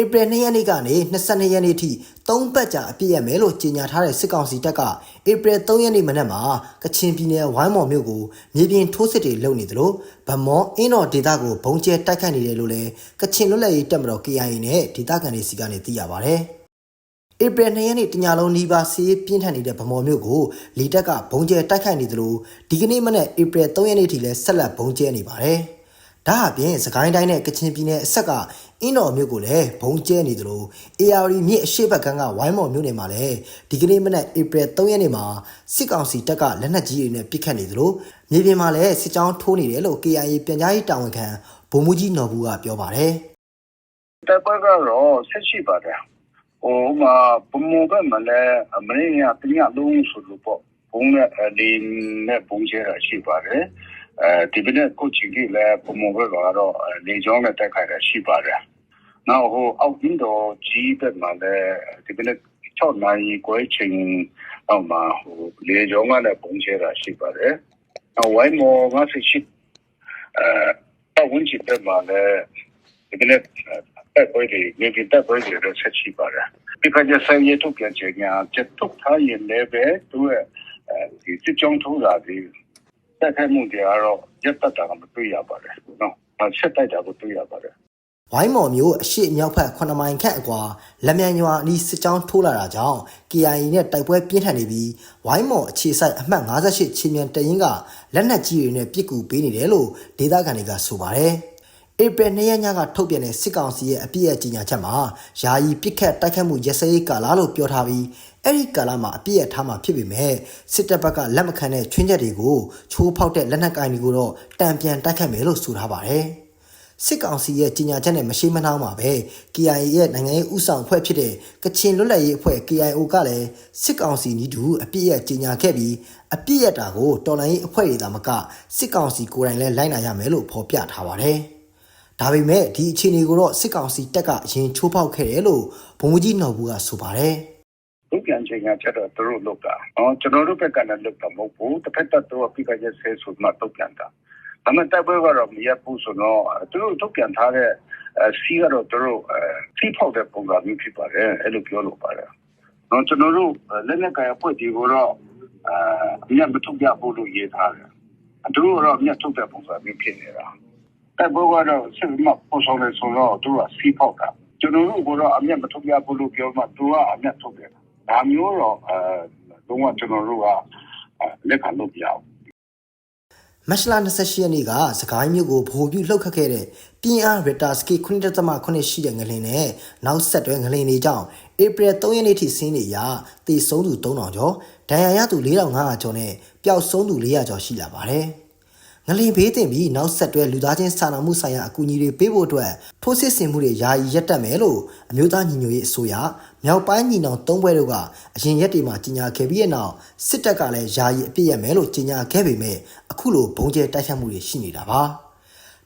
ဧပြီ2ရက်နေ့ကနေ22ရက်နေ့ထိ3ပတ်ကြာအပြည့်ရမယ်လို့ကြေညာထားတဲ့စစ်ကောင်စီတပ်ကဧပြီ3ရက်နေ့မနက်မှာကချင်ပြည်နယ်ဝိုင်းမော်မြို့ကိုမြေပြင်ထိုးစစ်တွေလုပ်နေသလိုဗမောအင်းတော်ဒေသကိုဘုံကျဲတိုက်ခတ်နေတယ်လို့လည်းကချင်လွတ်လပ်ရေးတပ်မတော် KIA နဲ့ဒေသခံတွေစီကနေသိရပါဗျ။ဧပြီ2ရက်နေ့တညလုံးနီးပါးစီးပြင်းထန်နေတဲ့ဗမော်မြို့ကိုလီတက်ကဘုံကျဲတိုက်ခိုက်နေသလိုဒီကနေ့မနက်ဧပြီ3ရက်နေ့ထိလည်းဆက်လက်ဘုံကျဲနေပါတယ်။ ဒါအပြင်စကိုင်းတိုင်းနဲ့ကချင်ပြည်နယ်အဆက်က အင်းတော်မြို့ကိုလည်းဘုံကျဲနေသလို AR မြစ်အရှိတ်ဘက်ကန်းကဝိုင်းမော်မြို့နယ်မှာလည်းဒီကနေ့မနက်ဧပြီ3ရက်နေ့မှာစစ်ကောင်စီတပ်ကလက်နက်ကြီးတွေနဲ့ပစ်ခတ်နေသလိုမြေပြင်မှာလည်းစစ်ကြောင်းထိုးနေတယ်လို့ KIA ပြန်ကြားရေးတာဝန်ခံဗိုလ်မှူးကြီးနော်ဘူးကပြောပါတယ်တိုက်ပွဲကတော့ဆက်ရှိပါတယ်ဟိုမှာပုံမဘက်မှာလည်းမင်းရတညလုံးဆိုလို့ပေါ့ဘုံနဲ့ဒီနဲ့ဘုံချဲတာရှိပါတယ် အဲဒီပြတဲ့ကိုချီကြီးလည်းပုံမဘက်ကတော့လေကြောင်းနဲ့တိုက်ခိုက်တာရှိပါတယ်နောက်ဟိုအောက်င်းတော်ကြီးဘက်မှာလည်းဒီပြတဲ့6နိုင်ခွဲချိန်အောက်မှာဟိုလေကြောင်းကလည်းဘုံချဲတာရှိပါတယ်နောက်ဝိုင်းမော်58အဲဝန်ချစ်ဘက်မှာလည်းဒီပြတဲ့တက်ပွဲတွေမြေပြင်တက်ပွဲတွေတော့ဆက်ရှိပါတယ်ဒီကကြဆိုင်ရထုတ်ပြန်ချင်ညာချက်ထုတ်ထားရင်လည်းပဲသူရဲ့အဲဒီစစ်ကြောင်းထိုးတာဒီ တက်ခိုက်မှုတွေကတော့ရက်တက်တာကမတွေ့ရပါတယ်နော်ဆက်တိုက်တာကို တွေ့ရပါတယ် ဝိုင်းမော်မျိုးအရှိမြောက်ဖက်9မိုင်ခန့်အကွာလက်မြန်ရွာအနီး စစ်ကြောင်းထိုးလာတာကြောင့် KIA နဲ့ တိုက်ပွဲပြင်းထန်နေပြီး ဝိုင်းမော်အခြေဆိုင်အမှတ်58ချင်းမြန်တရင်ကလက်နက်ကြီးတွေနဲ့ ပစ်ကူပေးနေတယ်လို့ ဒေသခံတွေက ဆိုပါတယ် ဧပြီ2ရက်ညကထုတ်ပြန်တဲ့စစ်ကောင်စီရဲ့အပြည့်အကြေညာချက်မှာယာယီပစ်ခတ်တိုက်ခတ်မှုရစရေးကာလလို့ပြောထားပြီးအဲ့ဒီကာလမှာအပြည့်အထားမှာဖြစ်ပေမဲ့စစ်တပ်ဘက်ကလက်မခံတဲ့ချွင်းချက်တွေကိုချိုးဖောက်တဲ့လက်နက်ကိုင်တွေကိုတော့တံပြန်တိုက်ခတ်မယ်လို့ဆိုထားပါတယ်။စစ်ကောင်စီရဲ့ကြီးညာချက်နဲ့မရှိမနှောင်းပါပဲ KIA ရဲ့နိုင်ငံရေးဥဆောင်ဖွဲ့ဖြစ်တဲ့ကချင်လွတ်လပ်ရေးအဖွဲ့ KIO ကလည်းစစ်ကောင်စီနီးတူအပြစ်ရဲ့ကြီးညာခဲ့ပြီးအပြစ်ရတာကိုတော်လှန်ရေးအဖွဲ့တွေသာမကစစ်ကောင်စီကိုယ်တိုင်လည်းလိုက်နာရမယ်လို့ဖော်ပြထားပါတယ်။ ဒါပေမဲ့ဒီအခြေအနေကိုတော့စစ်ကောင်စီတက်ကအရင်ချိုးဖောက်ခဲ့တယ်လို့ဘုံမကြီးနော်ဘူးကဆိုပါတယ်။လုတ်ပြန်ချိန်ကချက်တော့သူတို့လုတ်တာ။အော်ကျွန်တော်တို့ဘက်ကလည်းလုတ်တာမဟုတ်ဘူး။တစ်ဖက်သက်တော့ပြိကရက်ဆဲဆိုမှတုတ်ပြန်တာ။ဒါမှတိုက်ပွဲကတော့မရဘူးဆိုတော့သူတို့တုတ်ပြန်ထားတဲ့စီးကတော့သူတို့စီးဖောက်တဲ့ပုံစံမျိုးဖြစ်ပါတယ်။အဲ့လိုပြောလို့ပါတယ်။တော့ကျွန်တော်တို့လက်နက်ကင်အဖွဲ့ဒီကိုတော့အမြတ်မထုတ်ပြဖို့လို့ရေးထားတယ်။သူတို့ကတော့အမြတ်ထုတ်တဲ့ပုံစံမျိုးဖြစ်နေတာ။ တိုက်ပွဲကတော့စစ်မှပေါ်ဆောင်နေဆိုတော့သူကစီးဖောက်တာ။ကျွန်တော်တို့ကတော့အမြတ်မထုတ်ပြဖို့လို့ပြောမှသူကအမြတ်ထုတ်တယ်။ဒါမျိုးတော့အဲတော့ကျွန်တော်တို့ကလက်ခံလို့ပြအောင်မတ်လ28ရက်နေ့ကစကိုင်းမြို့ကိုဗဟိုပြုလှုပ်ခတ်ခဲ့တဲ့ပြင်းအားရတာစကီ9.8ရှိတဲ့ငလင်နဲ့နောက်ဆက်တွဲငလင်တွေကြောင့်ဧပြီ3ရက်နေ့ထိဆင်းနေရတည်ဆုံးသူ3000ကျော်ဒဏ်ရာရသူ4500ကျော်နဲ့ပျောက်ဆုံးသူ400ကျော်ရှိလာပါတယ်။ ငလင်ဘေးတင်ပြီးနောက်ဆက်တွဲလူသားချင်းစာနာမှုဆိုင်ရာအကူအညီတွေပေးဖို့အတွက်ထိုးစစ်ဆင်မှုတွေယာယီရပ်တန့်မယ်လို့အမျိုးသားညီညွတ်ရေးအစိုးရမြောက်ပိုင်းညီနောင်သုံးဘွဲတို့ကအရင်ရက်တွေမှာကြီးညာခဲ့ပြီးတဲ့နောက်စစ်တပ်ကလည်းယာယီအပြစ်ရမယ်လို့ကြီးညာခဲ့ပေမဲ့အခုလိုဘုံကျဲတိုက်ခတ်မှုတွေရှိနေတာပါ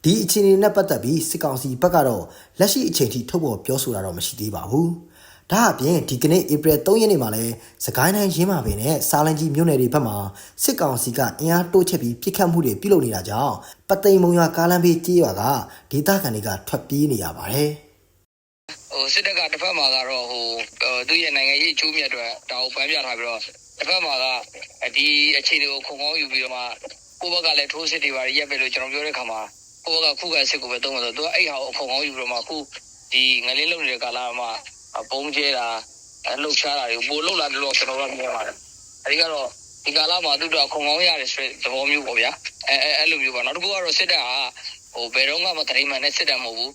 ဒီအခြေအနေနဲ့ပတ်သက်ပြီးစစ်ကောင်စီဘက်ကတော့လက်ရှိအချိန်ထိထုတ်ဖော်ပြောဆိုတာတော့မရှိသေးပါဘူး ဒါအပြင်ဒီကနေ့ဧပြီ3ရက်နေ့မှာလဲစကိုင်းတိုင်းရင်းမာပင်နဲ့စားလန်ကြီးမြို့နယ်တွေဘက်မှာစစ်ကောင်စီကအင်အားတိုးချဲ့ပြီးပြစ်ခတ်မှုတွေပြုလုပ်နေတာကြောင့်ပသိမ်မုံရွာကားလမ်းဘေးကြေးရွာကဒေသခံတွေကထွက်ပြေးနေရပါတယ်ဟိုစစ်တပ်ကတစ်ဖက်မှာကတော့ဟိုသူ့ရဲ့နိုင်ငံရေးအကျိုးမြတ်အတွက်ဒါကိုပန်းပြထားပြီးတော့တစ်ဖက်မှာကဒီအခြေအနေကိုခုံကောင်းယူပြီးတော့မှကိုဘက်ကလည်းထိုးစစ်တွေပါရက်ပဲလို့ကျွန်တော်ပြောတဲ့ခါမှာကိုဘက်ကခုခံစစ်ကိုပဲတုံးလို့သူကအဲ့ဟာကိုခုံကောင်းယူပြီးတော့မှခုဒီငလင်းလုံနေတဲ့ကာလမှာ ပုံကျဲတာလှုပ်ရှားတာတွေပိုလှုပ်လာတယ်လို့ကျွန်တော်ကမြင်ပါတယ်အဲဒီကတော့ဒီကာလမှာသူတို့ခုံကောင်းရတယ်ဆိုတဲ့သဘောမျိုးပေါ့ဗျာအဲအဲအဲ့လိုမျိုးပါနောက်တစ်ခုကတော့စစ်တပ်ဟာဟိုဘယ်တော့မှမတရိမှန်နဲ့စစ်တပ်မဟုတ်ဘူး